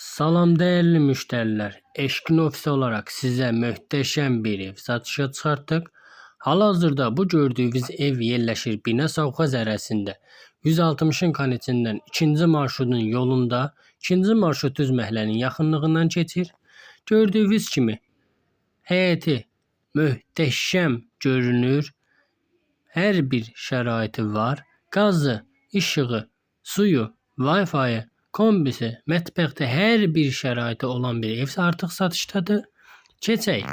Salam değerli müşteriler. Eşkin ofisi olarak size möhtəşəm bir ev satışa çıxartdıq. Hal-hazırda bu gördüyünüz ev yerləşir Bina Savxaz ərazisində. 160-ın kanetindən 2-ci marşrutun yolunda, 2-ci marşrut düz məhəllənin yaxınlığından keçir. Gördüyünüz kimi həyəti möhtəşəm görünür. Hər bir şəraiti var. Qazı, işığı, suyu, Wi-Fi, kombisi, mətbəxdə hər bir şəraiti olan bir ev artıq satışdadır. Keçək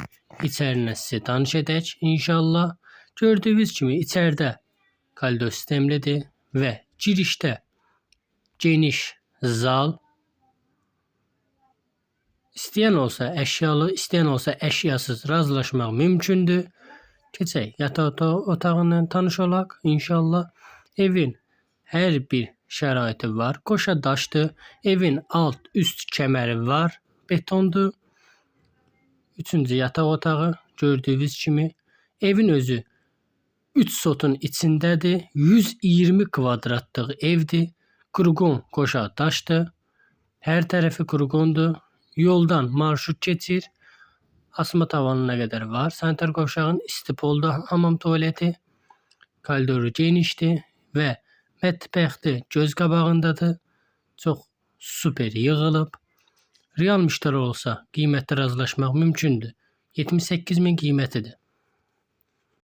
içərinə sizə tanış edək inşallah. Gördüyünüz kimi içəridə koridor sistemlidir və girişdə geniş zal. İstəyən olsa əşyalı, istəyən olsa əşyasız razılaşmaq mümkündür. Keçək yataq ota- otağından tanış olaq inşallah. Evin hər bir şəraiti var. Qoşa daşdır. Evin alt, üst kəməri var. Betondur. Üçüncü yataq otağı gördüyünüz kimi. Evin özü 3 sotun içindədir. 120 kvadratlıq evdir. Qurğun qoşa daşdır. Hər tərəfi qurğundur. Yoldan marşrut keçir. Asma tavanına qədər var. Sanitar qovşağın istipolda hamam tualeti. Koridoru genişdir və mətbəxdə göz qabağındadır. Çox super yığılıb. Real müştəri olsa qiymətdə razılaşmaq mümkündür. 78 min qiymətidir.